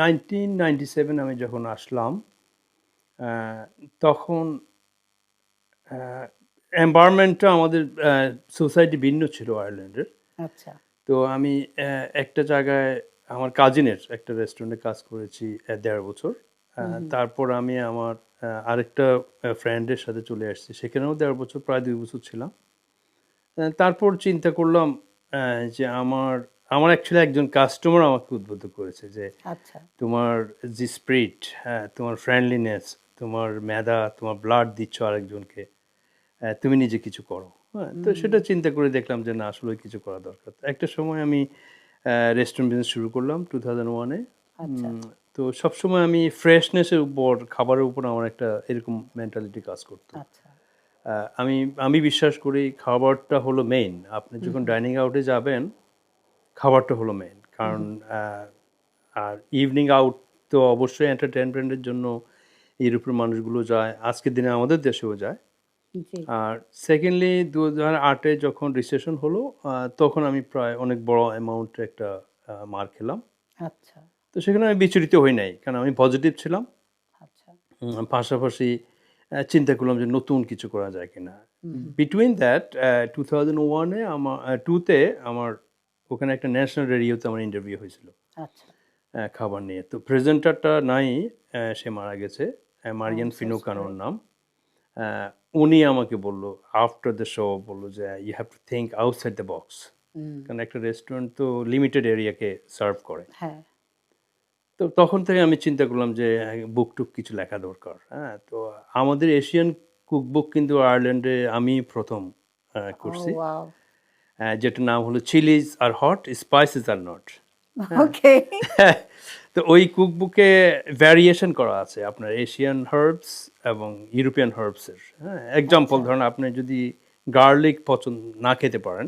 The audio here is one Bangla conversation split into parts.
নাইনটিন নাইনটি সেভেন আমি যখন আসলাম তখন এনভায়রনমেন্টটা আমাদের সোসাইটি ভিন্ন ছিল আয়ারল্যান্ডের। আচ্ছা। তো আমি একটা জায়গায় আমার কাজিনের একটা রেস্টুরেন্টে কাজ করেছি দেড় বছর। তারপর আমি আমার আরেকটা ফ্রেন্ডের সাথে চলে আসছি। সেখানেও দেড় বছর প্রায় দুই বছর ছিলাম। তারপর চিন্তা করলাম যে আমার আমার অ্যাকচুয়ালি একজন কাস্টমার আমাকে উদ্বুদ্ধ করেছে যে আচ্ছা। তোমার যে স্পিরিট হ্যাঁ তোমার ফ্রেন্ডলিনেস তোমার মেধা তোমার ব্লাড দিচ্ছ আরেকজনকে তুমি নিজে কিছু করো। হ্যাঁ তো সেটা চিন্তা করে দেখলাম যে না আসলে কিছু করা দরকার। একটা সময় আমি রেস্টুরেন্ট বিজনেস শুরু করলাম টু থাউজেন্ড ওয়ানে তো সবসময় আমি ফ্রেশনেসের উপর খাবারের উপর আমার একটা এরকম মেন্টালিটি কাজ করতো। আচ্ছা। আমি আমি বিশ্বাস করি খাবারটা হলো মেইন আপনি যখন ডাইনিং আউটে যাবেন খাবারটা হলো মেন কারণ আর ইভিনিং আউট তো অবশ্যই এন্টারটেনমেন্টের জন্য ইউরোপের মানুষগুলো যায় আজকের দিনে আমাদের দেশেও যায়। আর সেকেন্ডলি দু হাজার আটে যখন রিসেশন হলো তখন আমি প্রায় অনেক বড় অ্যামাউন্টের একটা মার খেলাম। আচ্ছা। তো সেখানে আমি বিচলিত হই নাই কারণ আমি পজিটিভ ছিলাম। আচ্ছা। পাশাপাশি চিন্তা করলাম যে নতুন কিছু করা যায় কিনা। বিটুইন দ্যাট টু থাউজেন্ড ওয়ানে আমার টুতে আমার ওখানে একটা ন্যাশনাল রেডিওতে আমার ইন্টারভিউ হয়েছিল। আচ্ছা। খাবার নিয়ে। তো প্রেজেন্টারটা নাই সে মারা গেছে। মারিয়ান ফিনো কানোর নাম। উনি আমাকে বলল আফটার দ্য শো বলল যে you have to think outside the box কারণ একটা রেস্টুরেন্ট তো লিমিটেড এরিয়াকে সার্ভ করে। হ্যাঁ। তো তখন থেকে আমি চিন্তা করলাম যে বুক টুক কিছু লেখা দরকার। হ্যাঁ তো আমাদের এশিয়ান কুকবুক কিন্তু আয়ারল্যান্ডে আমি প্রথম করছি। যেটার নাম হলো chillies R hot spices or not. Okay তো ওই কুকবুকে ভ্যারিয়েশন করা আছে আপনার এশিয়ান হার্বস এবং ইউরোপিয়ান হার্বসের হ্যাঁ এক্সাম্পল ধরেন আপনি যদি গার্লিক পছন্দ না খেতে পারেন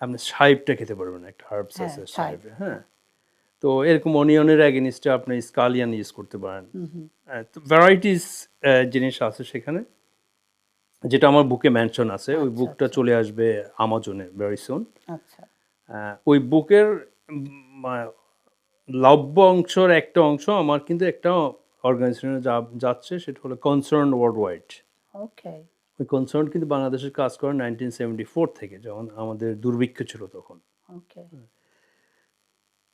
আপনি সাইপটা খেতে পারবেন একটা হার্বস হ্যাঁ, আছে। সাইপে হ্যাঁ। তো এরকম অনিয়নের অ্যাগেনিস্টে আপনি স্কালিয়ান ইউজ করতে পারেন। ভ্যারাইটিস জিনিস আছে সেখানে। যেটা আমার বুকে মেনশন আছে ওই বুকটা চলে আসবে আমাজনে ভেরি সুন আচ্ছা। ওই বুকের লভ্য অংশের একটা অংশ আমার কিন্তু একটা অর্গানাইজেশনে যাচ্ছে সেটা হলো কনসার্ন ওয়ার্ল্ড ওয়াইড ওকে ওই কনসার্ন কিন্তু বাংলাদেশের কাজ করে নাইনটিন সেভেন্টি ফোর থেকে যখন আমাদের দুর্ভিক্ষ ছিল তখন। ওকে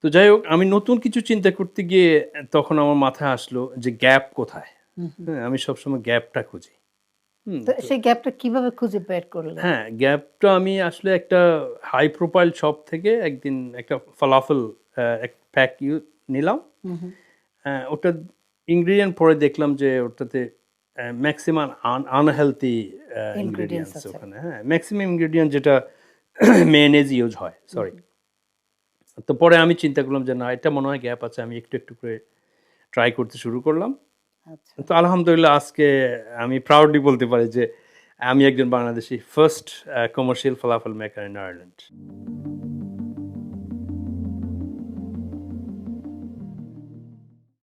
তো যাই হোক আমি নতুন কিছু চিন্তা করতে গিয়ে তখন আমার মাথায় আসলো যে গ্যাপ কোথায়। হ্যাঁ আমি সবসময় গ্যাপটা খুঁজি। সেই গ্যাপটা কীভাবে খুঁজে বের করলেন? হ্যাঁ গ্যাপটা আমি আসলে একটা হাই প্রোফাইল শপ থেকে একদিন একটা ফালাফেল এক প্যাক ইউ নিলাম। হুম, ওটা ইনগ্রিডিয়েন্ট পরে দেখলাম যে ওটাতে ম্যাক্সিমাম আনহেলদি ইনগ্রিডিয়েন্টস ওখানে। হ্যাঁ ম্যাক্সিমাম ইনগ্রিডিয়েন্ট যেটা মেয়নেজ ইউজ হয় সরি তো পরে আমি চিন্তা করলাম যে না এটা মনে হয় গ্যাপ আছে আমি একটু একটু করে ট্রাই করতে শুরু করলাম। তো আলহামদুলিল্লাহ আজকে আমি প্রাউডলি বলতে পারি যে আমি একজন বাংলাদেশি ফার্স্ট কমার্শিয়াল ফলাফল মেকার ইন আয়ারল্যান্ড